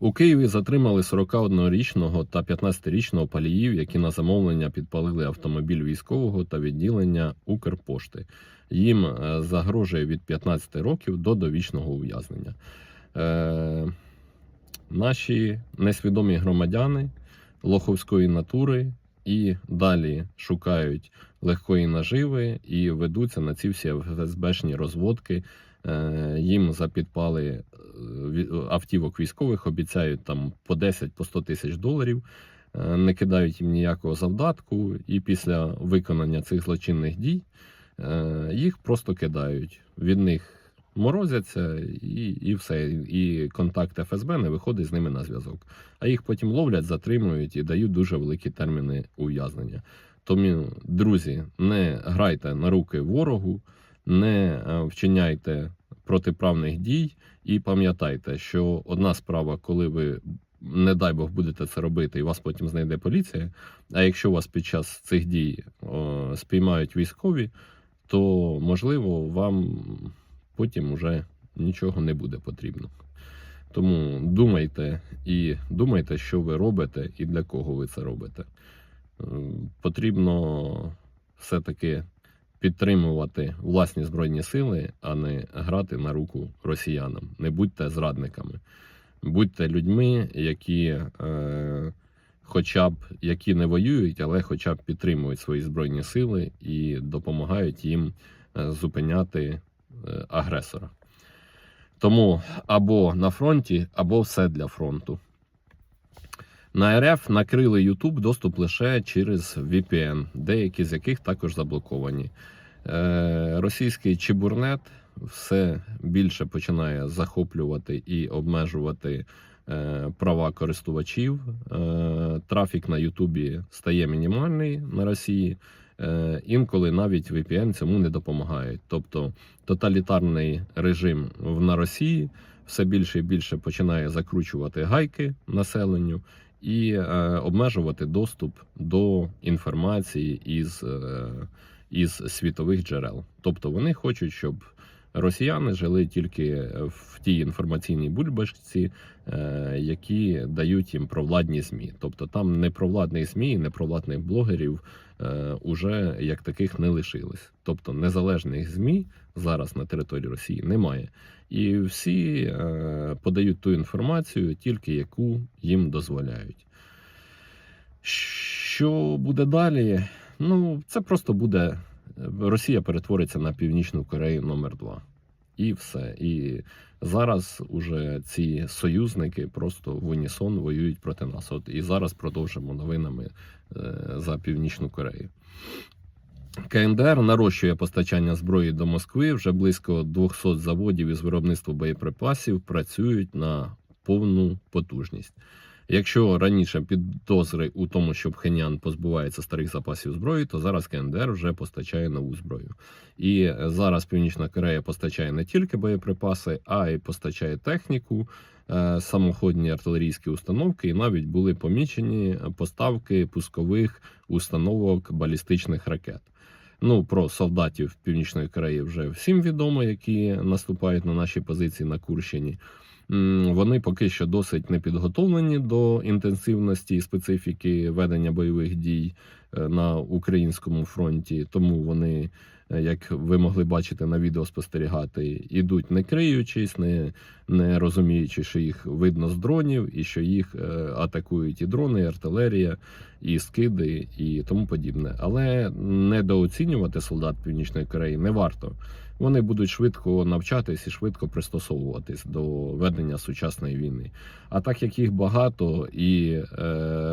У Києві затримали 41-річного та 15-річного паліїв, які на замовлення підпалили автомобіль військового та відділення Укрпошти. Їм е, загрожує від 15 років до довічного ув'язнення. Е, наші несвідомі громадяни лоховської натури і далі шукають легкої наживи і ведуться на ці всі ФСБшні розводки. Е, Їм за підпали ві- автівок військових обіцяють там по 10 по 100 тисяч доларів, е, не кидають їм ніякого завдатку, і після виконання цих злочинних дій е, їх просто кидають. Від них морозяться і, і все. І контакт ФСБ не виходить з ними на зв'язок. А їх потім ловлять, затримують і дають дуже великі терміни ув'язнення. Тому, друзі, не грайте на руки ворогу, не е, вчиняйте протиправних дій і пам'ятайте, що одна справа, коли ви, не дай Бог, будете це робити, і вас потім знайде поліція. А якщо вас під час цих дій о, спіймають військові, то можливо вам потім уже нічого не буде потрібно. Тому думайте і думайте, що ви робите і для кого ви це робите. Е, Потрібно все-таки підтримувати власні збройні сили, а не грати на руку росіянам. Не будьте зрадниками, будьте людьми, які, е, хоча б які не воюють, але хоча б підтримують свої збройні сили і допомагають їм е, зупиняти е, агресора. Тому або на фронті, або все для фронту. На РФ накрили YouTube доступ лише через VPN, деякі з яких також заблоковані. Е, Російський чебурнет все більше починає захоплювати і обмежувати е, права користувачів. Е, Трафік на Ютубі стає мінімальний на Росії. Інколи навіть VPN цьому не допомагає. Тобто тоталітарний режим на Росії все більше і більше починає закручувати гайки населенню і е, обмежувати доступ до інформації із, е, із світових джерел. Тобто вони хочуть, щоб росіяни жили тільки в тій інформаційній бульбашці, е, які дають їм провладні змі. Тобто там непровладних змі, непровладних блогерів уже як таких не лишилось. Тобто незалежних змі зараз на території Росії немає. І всі е, подають ту інформацію, тільки яку їм дозволяють. Що буде далі? Ну, це просто буде. Росія перетвориться на Північну Корею номер 2 І все. І зараз уже ці союзники просто в унісон воюють проти нас. От і зараз продовжимо новинами е, за Північну Корею. КНДР нарощує постачання зброї до Москви. Вже близько 200 заводів із виробництва боєприпасів працюють на повну потужність. Якщо раніше підозри у тому, що Пхенян позбувається старих запасів зброї, то зараз КНДР вже постачає нову зброю. І зараз Північна Корея постачає не тільки боєприпаси, а й постачає техніку, е, самоходні артилерійські установки, і навіть були помічені поставки пускових установок балістичних ракет. Ну, про солдатів Північної Кореї вже всім відомо, які наступають на наші позиції на Курщині. Вони поки що досить не підготовлені до інтенсивності і специфіки ведення бойових дій е, на українському фронті, тому вони, е, як ви могли бачити на відео спостерігати, ідуть не криючись, не, не розуміючи, що їх видно з дронів, і що їх е, атакують і дрони, і артилерія, і скиди, і тому подібне. Але недооцінювати солдат Північної Кореї не варто. Вони будуть швидко навчатись і швидко пристосовуватись до ведення сучасної війни. А так як їх багато і е,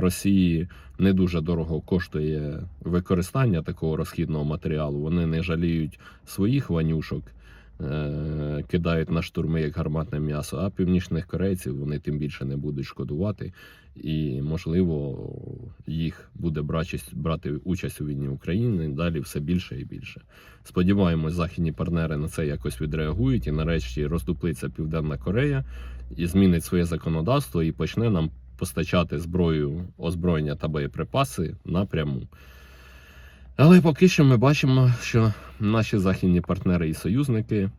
Росії не дуже дорого коштує використання такого розхідного матеріалу, вони не жаліють своїх ванюшок, кидають на штурми як гарматне м'ясо. А північних корейців вони тим більше не будуть шкодувати, і можливо їх буде брати участь у війні України далі все більше і більше. Сподіваємось, західні партнери на це якось відреагують і нарешті роздуплиться Південна Корея і змінить своє законодавство і почне нам постачати зброю, озброєння та боєприпаси напряму. Але поки що ми бачимо, що наші західні партнери і союзники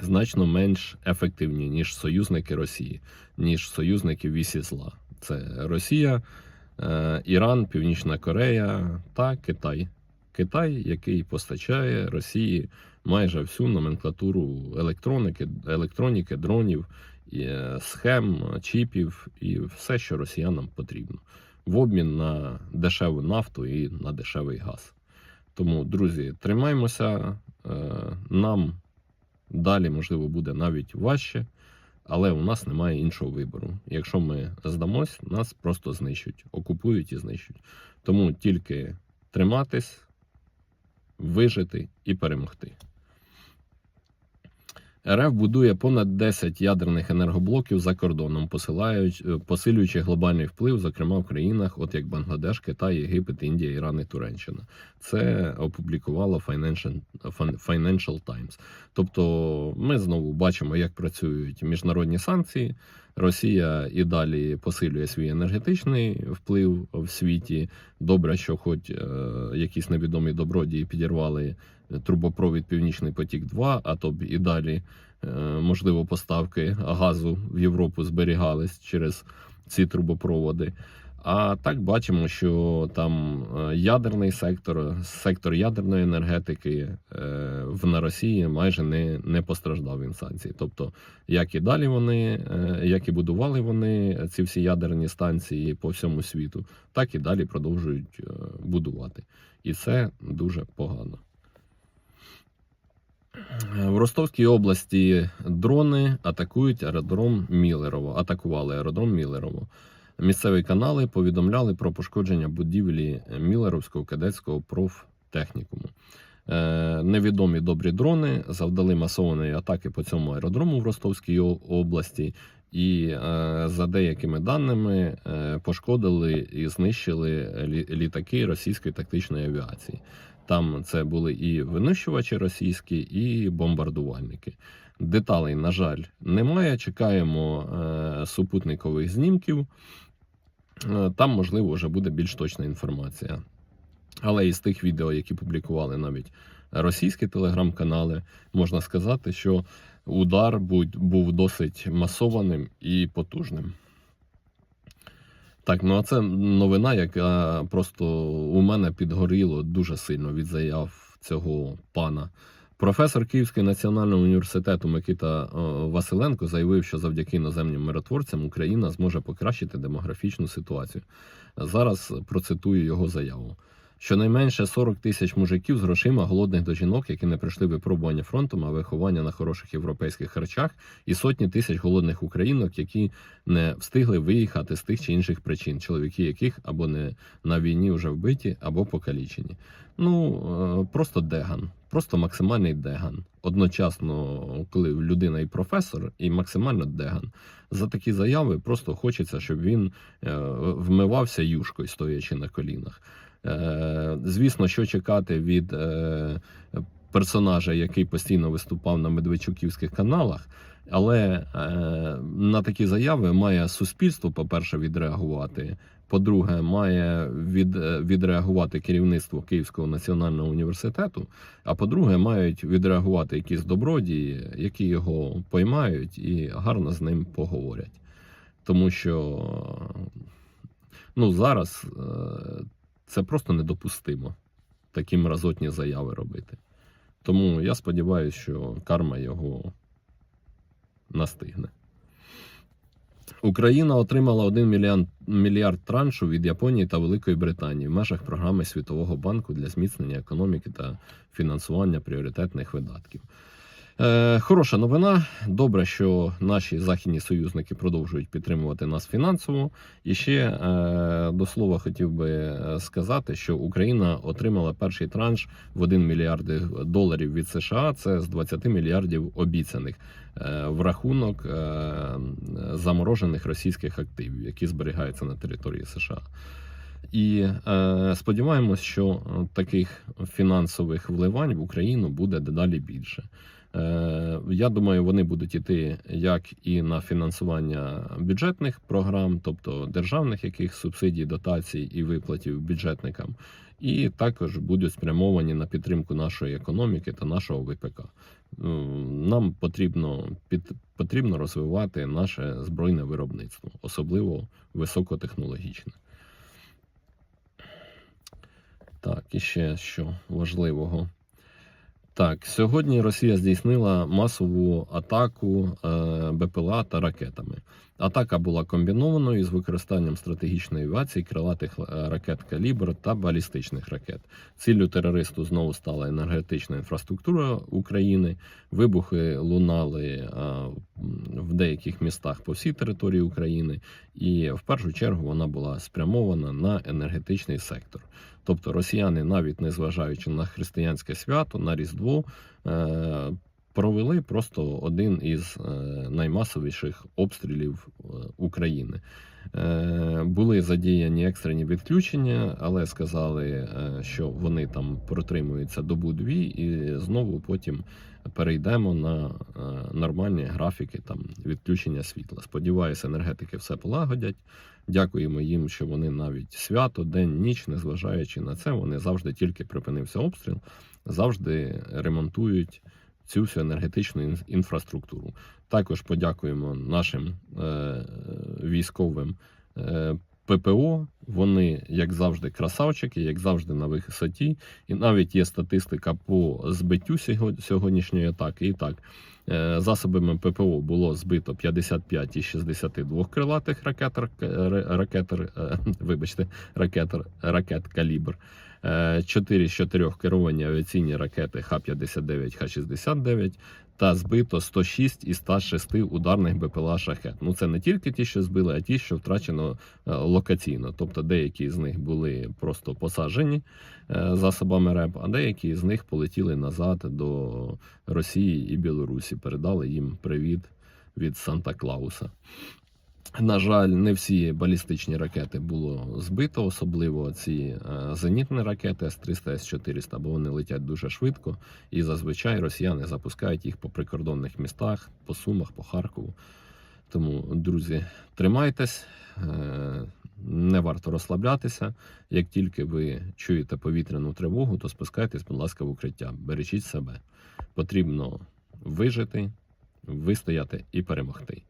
значно менш ефективні, ніж союзники Росії, ніж союзники вісі зла. Це Росія, е, Іран, Північна Корея та Китай. Китай, який постачає Росії майже всю номенклатуру електроніки, електроніки дронів, е, схем, чіпів і все, що росіянам потрібно, в обмін на дешеву нафту і на дешевий газ. Тому, друзі, тримаймося. е, Нам далі, можливо, буде навіть важче, але у нас немає іншого вибору. Якщо ми здамось, нас просто знищують, окупують і знищують. Тому тільки триматись, вижити і перемогти. РФ будує понад 10 ядерних енергоблоків за кордоном, е, посилюючи глобальний вплив, зокрема в країнах, от як Бангладеш, Китай, Єгипет, Індія, Іран і Туреччина. Це опублікувало Financial, Financial Times. Тобто, ми знову бачимо, як працюють міжнародні санкції. Росія і далі посилює свій енергетичний вплив в світі. Добре, що хоч е, якісь невідомі добродії підірвали трубопровід Північний потік 2 а то б і далі е, можливо поставки газу в Європу зберігались через ці трубопроводи. А так бачимо, що там е, ядерний сектор, сектор ядерної енергетики е, в на Росії майже не, не постраждав від санкцій. Тобто, як і далі вони, як і будували вони ці всі ядерні станції по всьому світу, так і далі продовжують будувати. І це дуже погано. В Ростовській області дрони атакують аеродром Мілерово. Атакували аеродром Мілерово. Місцеві канали повідомляли про пошкодження будівлі Мілеровського кадетського профтехнікуму. Е, невідомі добрі дрони завдали масованої атаки по цьому аеродрому в Ростовській області, і е, за деякими даними е, пошкодили і знищили літаки російської тактичної авіації. Там це були і винищувачі російські, і бомбардувальники. Деталей, на жаль, немає. Чекаємо е, супутникових знімків. Е, Там, можливо, вже буде більш точна інформація. Але із тих відео, які публікували навіть російські телеграм-канали, можна сказати, що удар був досить масованим і потужним. Так, ну а це новина, яка просто у мене підгоріло дуже сильно від заяв цього пана. Професор Київського національного університету Микита е, Василенко заявив, що завдяки іноземним миротворцям Україна зможе покращити демографічну ситуацію. Зараз процитую його заяву. Щонайменше 40 тисяч мужиків з грошима голодних до жінок, які не пройшли випробування фронтом, а виховання на хороших європейських харчах, і сотні тисяч голодних українок, які не встигли виїхати з тих чи інших причин, чоловіки яких або не на війні вже вбиті, або покалічені. Ну е, просто деган, просто максимальний деган. Одночасно, коли людина і професор, і максимально деган. За такі заяви просто хочеться, щоб він е, вмивався юшкою, стоячи на колінах. Е, Звісно, що чекати від е, персонажа, який постійно виступав на медведчуківських каналах. Але е, на такі заяви має суспільство, по-перше, відреагувати. По-друге, має від, відреагувати керівництво Київського національного університету. А по-друге, мають відреагувати якісь добродії, які його поймають і гарно з ним поговорять. Тому що ну, зараз це просто недопустимо такі мразотні заяви робити. Тому я сподіваюся, що карма його настигне. Україна отримала 1 мільярд, мільярд траншу від Японії та Великої Британії в межах програми Світового банку для зміцнення економіки та фінансування пріоритетних видатків. Е, хороша новина. Добре, що наші західні союзники продовжують підтримувати нас фінансово. І ще е, до слова хотів би е, сказати, що Україна отримала перший транш в 1 мільярд доларів від США. Це з 20 мільярдів обіцяних е, в рахунок е, заморожених російських активів, які зберігаються на території США. І е, сподіваємось, що таких фінансових вливань в Україну буде дедалі більше. Е, Я думаю, вони будуть іти як і на фінансування бюджетних програм, тобто державних яких субсидій, дотацій і виплатів бюджетникам, і також будуть спрямовані на підтримку нашої економіки та нашого ВПК. Ну, Нам потрібно під потрібно розвивати наше збройне виробництво, особливо високотехнологічне. Так, і ще що важливого. Так, сьогодні Росія здійснила масову атаку е, БПЛА та ракетами. Атака була комбінованою з використанням стратегічної авіації, крилатих е, ракет калібр та балістичних ракет. Ціллю терористу знову стала енергетична інфраструктура України. Вибухи лунали е, в деяких містах по всій території України, і в першу чергу вона була спрямована на енергетичний сектор. Тобто росіяни, навіть не зважаючи на християнське свято, на Різдво, е, провели просто один із е, наймасовіших обстрілів е, України. Були задіяні екстрені відключення, але сказали, що вони там протримуються добу-дві, і знову потім перейдемо на нормальні графіки там відключення світла. Сподіваюся, енергетики все полагодять. Дякуємо їм, що вони навіть свято, день, ніч, незважаючи на це, вони завжди тільки припинився обстріл, завжди ремонтують цю всю енергетичну інфраструктуру. Також подякуємо нашим е, військовим е, ППО. Вони, як завжди, красавчики, як завжди, на висоті. І навіть є статистика по збиттю сього- сьогоднішньої атаки. І так, е, засобами ППО було збито 55 із 62 крилатих ракет, рак- ракет, е, вибачте, ракет, ракет калібр. 4 з 4 керовані авіаційні ракети Х-59, Х-69 та збито 106 із 106 ударних БПЛА шахет. Ну це не тільки ті, що збили, а ті, що втрачено е, локаційно. Тобто деякі з них були просто посаджені е, засобами РЕБ, а деякі з них полетіли назад до Росії і Білорусі. Передали їм привіт від Санта Клауса. На жаль, не всі балістичні ракети було збито, особливо ці е, зенітні ракети С-300, С-400, бо вони летять дуже швидко, і зазвичай росіяни запускають їх по прикордонних містах, по Сумах, по Харкову. Тому, друзі, тримайтесь, е, не варто розслаблятися. Як тільки ви чуєте повітряну тривогу, то спускайтесь, будь ласка, в укриття. Бережіть себе. Потрібно вижити, вистояти і перемогти.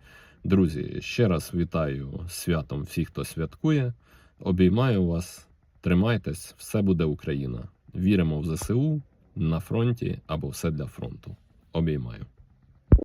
Друзі, ще раз вітаю святом всіх, хто святкує. Обіймаю вас, тримайтесь, все буде Україна. Віримо в ЗСУ на фронті або все для фронту. Обіймаю.